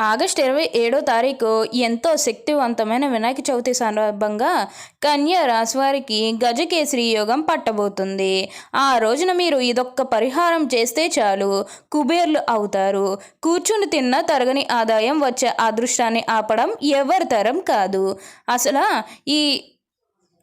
August ఇరవై ఏడో తారీఖు ఎంతో శక్తివంతమైన వినాయక చవితి సందర్భంగా కన్యా రాశి వారికి గజకేసరి యోగం పట్టబోతుంది. ఆ రోజున మీరు ఇదొక్క పరిహారం చేస్తే చాలు. కుబేర్లు అవుతారు. కూర్చుని తిన్న తరగని ఆదాయం వచ్చే అదృష్టాన్ని ఆపడం ఎవరి తరం కాదు. అసలు ఈ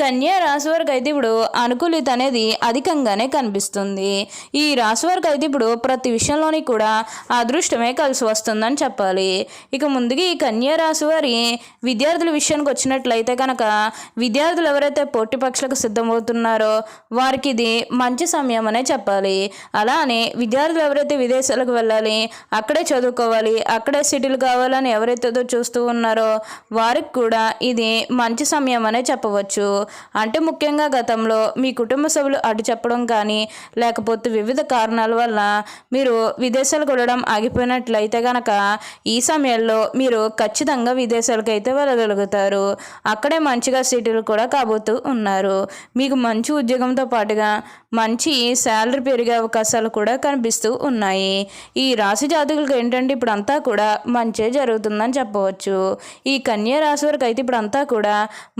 కన్యా రాశి వారికి అయితే ఇప్పుడు అనుకూలిత అనేది అధికంగానే కనిపిస్తుంది. ఈ రాశి వారికి అయితే ఇప్పుడు ప్రతి విషయంలోని కూడా అదృష్టమే కలిసి వస్తుందని చెప్పాలి. ఇక ముందుగా ఈ కన్యా రాశి వారి విద్యార్థుల విషయానికి వచ్చినట్లయితే కనుక విద్యార్థులు ఎవరైతే పోటీ పక్షులకు సిద్ధమవుతున్నారో వారికి ఇది మంచి సమయం అనే చెప్పాలి. అలానే విద్యార్థులు ఎవరైతే విదేశాలకు వెళ్ళాలి అక్కడే చదువుకోవాలి అక్కడే సిటీలు కావాలని ఎవరైతే చూస్తూ ఉన్నారో వారికి కూడా ఇది మంచి సమయం అనే చెప్పవచ్చు. అంటే ముఖ్యంగా గతంలో మీ కుటుంబ సభ్యులు అడ్డు చెప్పడం కానీ లేకపోతే వివిధ కారణాల వల్ల మీరు విదేశాలకు వెళ్ళడం ఆగిపోయినట్లయితే కనుక ఈ సమయంలో మీరు ఖచ్చితంగా విదేశాలకు అయితే వెళ్ళగలుగుతారు. అక్కడే మంచిగా సిటీలు కూడా కాబోతూ ఉన్నారు. మీకు మంచి ఉద్యోగంతో పాటుగా మంచి శాలరీ పెరిగే అవకాశాలు కూడా కనిపిస్తూ ఉన్నాయి. ఈ రాశి జాతకులకు ఏంటంటే ఇప్పుడు అంతా కూడా మంచే జరుగుతుందని చెప్పవచ్చు. ఈ కన్యా రాశి వారికి అయితే ఇప్పుడు అంతా కూడా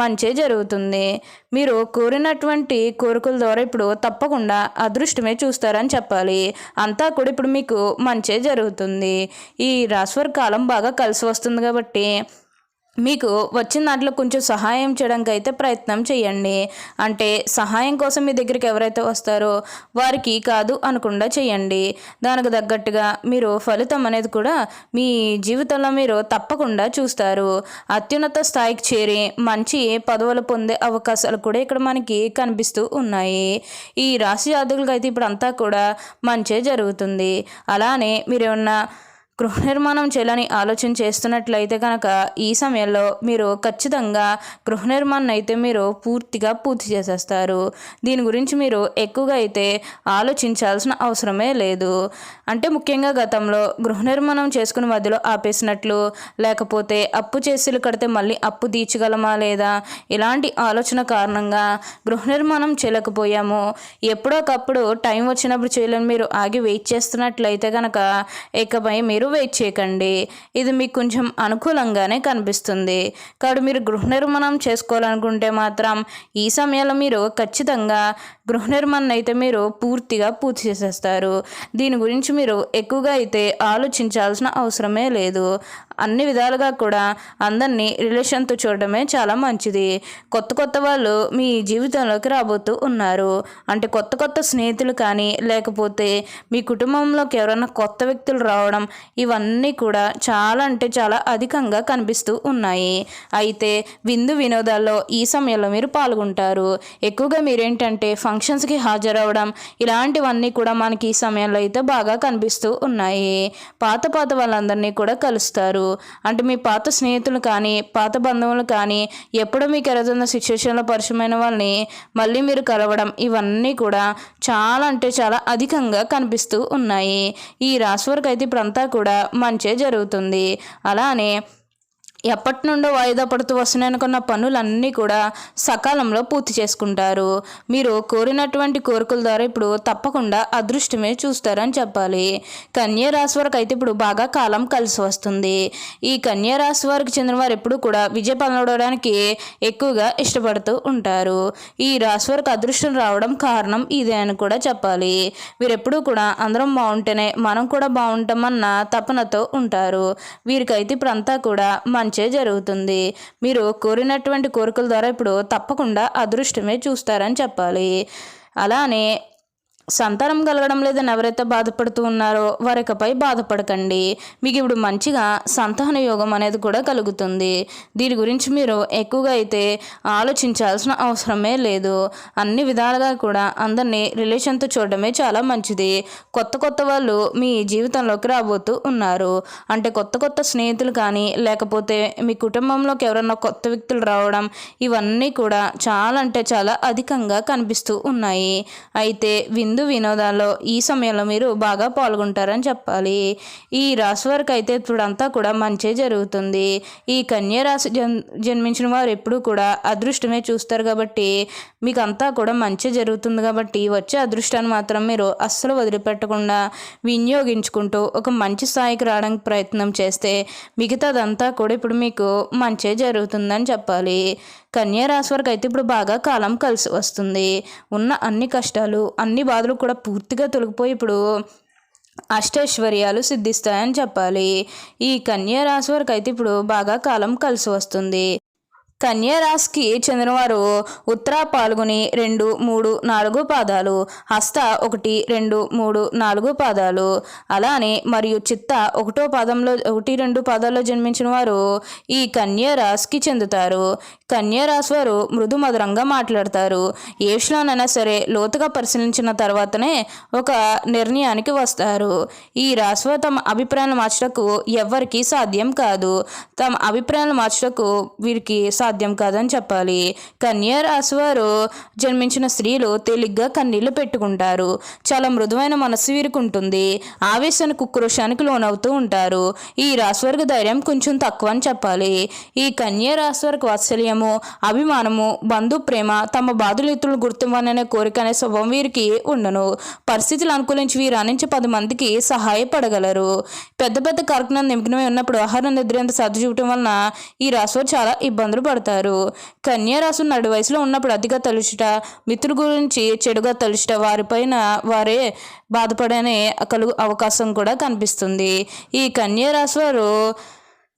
మంచే జరుగుతుంది. మీరు కోరినటువంటి కోరికల ద్వారా ఇప్పుడు తప్పకుండా అదృష్టమే చూస్తారని చెప్పాలి. అంతా కూడా ఇప్పుడు మీకు మంచే జరుగుతుంది. ఈ రాశివారి కాలం బాగా కలిసి వస్తుంది కాబట్టి మీకు వచ్చిన దాంట్లో కొంచెం సహాయం చేయడానికి అయితే ప్రయత్నం చేయండి. అంటే సహాయం కోసం మీ దగ్గరికి ఎవరైతే వస్తారో వారికి కాదు అనకుండా చేయండి. దానికి తగ్గట్టుగా మీరు ఫలితం అనేది కూడా మీ జీవితంలో మీరు తప్పకుండా చూస్తారు. అత్యున్నత స్థాయికి చేరి మంచి పదవులు పొందే అవకాశాలు కూడా ఇక్కడ మనకి కనిపిస్తూ ఉన్నాయి. ఈ రాశి జాతకులకి అయితే ఇప్పుడు అంతా కూడా మంచే జరుగుతుంది. అలానే మీరేమన్నా గృహ నిర్మాణం చేయాలని ఆలోచన చేస్తున్నట్లయితే కనుక ఈ సమయంలో మీరు ఖచ్చితంగా గృహ నిర్మాణం అయితే మీరు పూర్తిగా పూర్తి చేసేస్తారు. దీని గురించి మీరు ఎక్కువగా అయితే ఆలోచించాల్సిన అవసరమే లేదు. అంటే ముఖ్యంగా గతంలో గృహ నిర్మాణం చేసుకుని మధ్యలో ఆపేసినట్లు లేకపోతే అప్పు చేసిలు కడితే మళ్ళీ అప్పు తీర్చగలమా లేదా? ఇలాంటి ఆలోచన కారణంగా గృహ నిర్మాణం చేయలేకపోయాము. ఎప్పుడోకప్పుడు టైం వచ్చినప్పుడు చేయలేని మీరు ఆగి వెయిట్ చేస్తున్నట్లయితే కనుక ఇకపై మీరు వెయిట్ చేయకండి. ఇది మీకు కొంచెం అనుకూలంగానే కనిపిస్తుంది. కాబట్టి మీరు గృహ నిర్మాణం చేసుకోవాలనుకుంటే మాత్రం ఈ సమయంలో మీరు ఖచ్చితంగా గృహ నిర్మాణం అయితే మీరు పూర్తిగా పూర్తి చేసేస్తారు. దీని గురించి మీరు ఎక్కువగా అయితే ఆలోచించాల్సిన అవసరమే లేదు. అన్ని విధాలుగా కూడా అందరినీ రిలేషన్తో చూడడమే చాలా మంచిది. కొత్త కొత్త వాళ్ళు మీ జీవితంలోకి రాబోతూ ఉన్నారు. అంటే కొత్త కొత్త స్నేహితులు కానీ లేకపోతే మీ కుటుంబంలోకి ఎవరైనా కొత్త వ్యక్తులు రావడం ఇవన్నీ కూడా చాలా అంటే చాలా అధికంగా కనిపిస్తూ ఉన్నాయి. అయితే విందు వినోదాల్లో ఈ సమయంలో మీరు పాల్గొంటారు. ఎక్కువగా మీరేంటంటే ఫంక్షన్స్కి హాజరవడం ఇలాంటివన్నీ కూడా మనకి ఈ సమయంలో అయితే బాగా కనిపిస్తూ ఉన్నాయి. పాత పాత వాళ్ళందరినీ కూడా కలుస్తారు. అంటే మీ పాత స్నేహితులు కానీ పాత బంధువులు కానీ ఎప్పుడో మీకు ఎదుగుతున్న సిచ్యువేషన్లో పరిచయమైన వాళ్ళని మళ్ళీ మీరు కలవడం ఇవన్నీ కూడా చాలా అంటే చాలా అధికంగా కనిపిస్తూ ఉన్నాయి. ఈ రాశి వరకు అయితే ఇప్పుడంతా కూడా మంచే జరుగుతుంది. అలానే ఎప్పటి నుండో వాయిదా పడుతూ వస్తున్నాయనుకున్న పనులన్నీ కూడా సకాలంలో పూర్తి చేసుకుంటారు. మీరు కోరినటువంటి కోరికల ద్వారా ఇప్పుడు తప్పకుండా అదృష్టమే చూస్తారని చెప్పాలి. కన్యా రాశి వారికి అయితే ఇప్పుడు బాగా కాలం కలిసి వస్తుంది. ఈ కన్యా రాశి వారికి చెందిన వారు ఎప్పుడు కూడా విజయ పొందడానికి ఎక్కువగా ఇష్టపడుతూ ఉంటారు. ఈ రాశి వారికి అదృష్టం రావడం కారణం ఇదే అని కూడా చెప్పాలి. వీరెప్పుడూ కూడా అందరం బాగుంటేనే మనం కూడా బాగుంటామన్న తపనతో ఉంటారు. వీరికైతే ఇప్పుడు అంతా కూడా మంచే జరుగుతుంది. మీరు కోరినటువంటి కోరికల ద్వారా ఇప్పుడు తప్పకుండా అదృష్టమే చూస్తారని చెప్పాలి. అలానే సంతానం కలగడం లేదని ఎవరైతే బాధపడుతూ ఉన్నారో వారికపై బాధపడకండి. మీకు ఇప్పుడు మంచిగా సంతాన యోగం అనేది కూడా కలుగుతుంది. దీని గురించి మీరు ఎక్కువగా అయితే ఆలోచించాల్సిన అవసరమే లేదు. అన్ని విధాలుగా కూడా అందరినీ రిలేషన్తో చూడడమే చాలా మంచిది. కొత్త కొత్త వాళ్ళు మీ జీవితంలోకి రాబోతూ ఉన్నారు. అంటే కొత్త కొత్త స్నేహితులు కానీ లేకపోతే మీ కుటుంబంలోకి ఎవరన్నా కొత్త వ్యక్తులు రావడం ఇవన్నీ కూడా చాలా అంటే చాలా అధికంగా కనిపిస్తూ ఉన్నాయి. అయితే విందు వినోదాల్లో ఈ సమయంలో మీరు బాగా పాల్గొంటారని చెప్పాలి. ఈ రాశి వారికి అయితే ఇప్పుడంతా కూడా మంచి జరుగుతుంది. ఈ కన్యా రాశి జన్ జన్మించిన వారు ఎప్పుడూ కూడా అదృష్టమే చూస్తారు కాబట్టి మీకు అంతా కూడా మంచి జరుగుతుంది కాబట్టి వచ్చే అదృష్టాన్ని మాత్రం మీరు అస్సలు వదిలిపెట్టకుండా వినియోగించుకుంటూ ఒక మంచి స్థాయికి రావడానికి ప్రయత్నం చేస్తే మిగతాదంతా కూడా ఇప్పుడు మీకు మంచి జరుగుతుందని చెప్పాలి. కన్యా రాశి వారికి అయితే ఇప్పుడు బాగా కాలం కలిసి వస్తుంది. ఉన్న అన్ని కష్టాలు అన్ని బాధలు కూడా పూర్తిగా తొలగిపోయి ఇప్పుడు అష్టైశ్వర్యాలు సిద్ధిస్తాయని చెప్పాలి. ఈ కన్యా రాశి వారికి అయితే ఇప్పుడు బాగా కాలం కలిసి వస్తుంది. కన్యరాశికి చెందినవారు ఉత్తర పాల్గొని రెండు మూడు నాలుగు పాదాలు హస్త ఒకటి రెండు మూడు నాలుగు పాదాలు. అలానే మరియు చిత్త ఒకటో పాదంలో ఒకటి రెండు పాదాల్లో జన్మించిన వారు ఈ కన్యారాశికి చెందుతారు. కన్యరాశి వారు మృదు మధురంగా మాట్లాడతారు. ఏ విషయంలోనైనా సరే లోతుగా పరిశీలించిన తర్వాతనే ఒక నిర్ణయానికి వస్తారు. ఈ రాశి తమ అభిప్రాయాలు మార్చటకు ఎవ్వరికీ సాధ్యం కాదు. తమ అభిప్రాయాలు మార్చటకు వీరికి సాధ్యం కాదని చెప్పాలి. కన్యా రాశి వారు జన్మించిన స్త్రీలు తేలిగ్గా కన్నీళ్ళు పెట్టుకుంటారు. చాలా మృదువైన మనస్సు వీరికి ఉంటుంది ఆవేశానికి కుక్రోషానికి లోనవుతూ ఉంటారు. ఈ రాశి వారికి ధైర్యం కొంచెం తక్కువ అని చెప్పాలి. ఈ కన్యా రాశి వారికి వాత్సల్యము అభిమానము బంధు ప్రేమ తమ బాధలు ఇతరులు గుర్తివ్వాలనే కోరిక అనే స్వభావం వీరికి ఉండను. పరిస్థితులు అనుకూలించి వీరు నుంచి పది మందికి సహాయపడగలరు. పెద్ద పెద్ద కార్యక్రమం నిమగ్నమై ఉన్నప్పుడు ఆహారం నిద్ర సర్దు చూడటం వలన ఈ రాశివారు చాలా ఇబ్బందులు పడతారు కన్యారాశి నడు వయసులో ఉన్నప్పుడు అతిగా తలుచుట మిత్రుల గురించి చెడుగా తలుచుట వారిపైన వారే బాధపడనే కలుగు అవకాశం కూడా కనిపిస్తుంది. ఈ కన్యారాశి వారు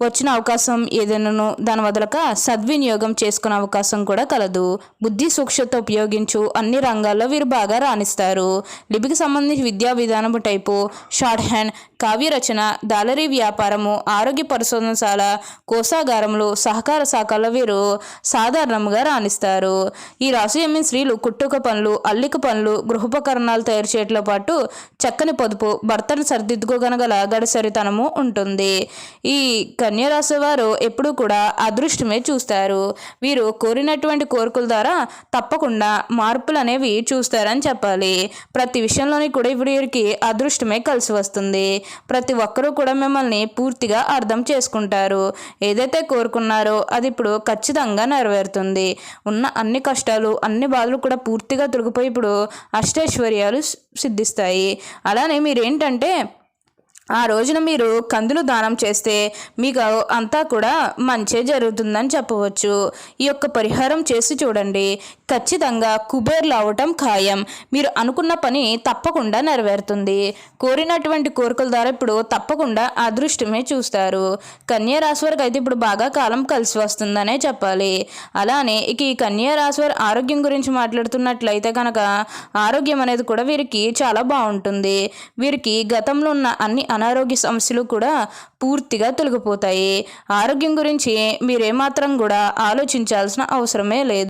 వచ్చిన అవకాశం ఏదైనాను దాని వదలక సద్వినియోగం చేసుకునే అవకాశం కూడా కలదు. బుద్ధి సూక్ష్మత ఉపయోగించు అన్ని రంగాల్లో వీరు బాగా రాణిస్తారు. లిపికి సంబంధించి విద్యా విధానం టైపు షార్ట్ హ్యాండ్ కావ్య రచన దాలరీ వ్యాపారము ఆరోగ్య పరిశోధనశాల కోసాగారములు సహకార శాఖల వీరు సాధారణంగా రాణిస్తారు. ఈ రాశి ఎమ్మిన స్త్రీలు కుట్టుక పనులు అల్లిక పనులు గృహోపకరణాలు తయారు చేయడంతో పాటు చక్కని పొదుపు భర్తను సరిదిద్దుకోగనగల గడసరితనము ఉంటుంది. ఈ కన్యరాశి వారు ఎప్పుడూ కూడా అదృష్టమే చూస్తారు. వీరు కోరినటువంటి కోరికల ద్వారా తప్పకుండా మార్పులు అనేవి చూస్తారని చెప్పాలి. ప్రతి విషయంలోని కూడా ఇప్పుడు వీరికి అదృష్టమే కలిసి వస్తుంది. ప్రతి ఒక్కరూ కూడా మిమ్మల్ని పూర్తిగా అర్థం చేసుకుంటారు. ఏదైతే కోరుకున్నారో అది ఇప్పుడు ఖచ్చితంగా నెరవేరుతుంది. ఉన్న అన్ని కష్టాలు అన్ని బాధలు కూడా పూర్తిగా తొలగిపోయి ఇప్పుడు అష్టైశ్వర్యాలు సిద్ధిస్తాయి. అలానే మీరేంటంటే ఆ రోజున మీరు కందులు దానం చేస్తే మీకు అంతా కూడా మంచే జరుగుతుందని చెప్పవచ్చు. ఈ యొక్క పరిహారం చేసి చూడండి. ఖచ్చితంగా కుబేర్లు అవటం ఖాయం. మీరు అనుకున్న పని తప్పకుండా నెరవేరుతుంది. కోరినటువంటి కోరికల ద్వారా ఇప్పుడు తప్పకుండా అదృష్టమే చూస్తారు. కన్యా రాశి వారికి అయితే ఇప్పుడు బాగా కాలం కలిసి వస్తుందనే చెప్పాలి. అలానే ఇక ఈ కన్యా రాశి వారి ఆరోగ్యం గురించి మాట్లాడుతున్నట్లయితే కనుక ఆరోగ్యం అనేది కూడా వీరికి చాలా బాగుంటుంది. వీరికి గతంలో ఉన్న అన్ని అనారోగ్య సమస్యలు కూడా పూర్తిగా తొలగిపోతాయి. ఆరోగ్యం గురించి మీరేమాత్రం కూడా ఆలోచించాల్సిన అవసరమే లేదు.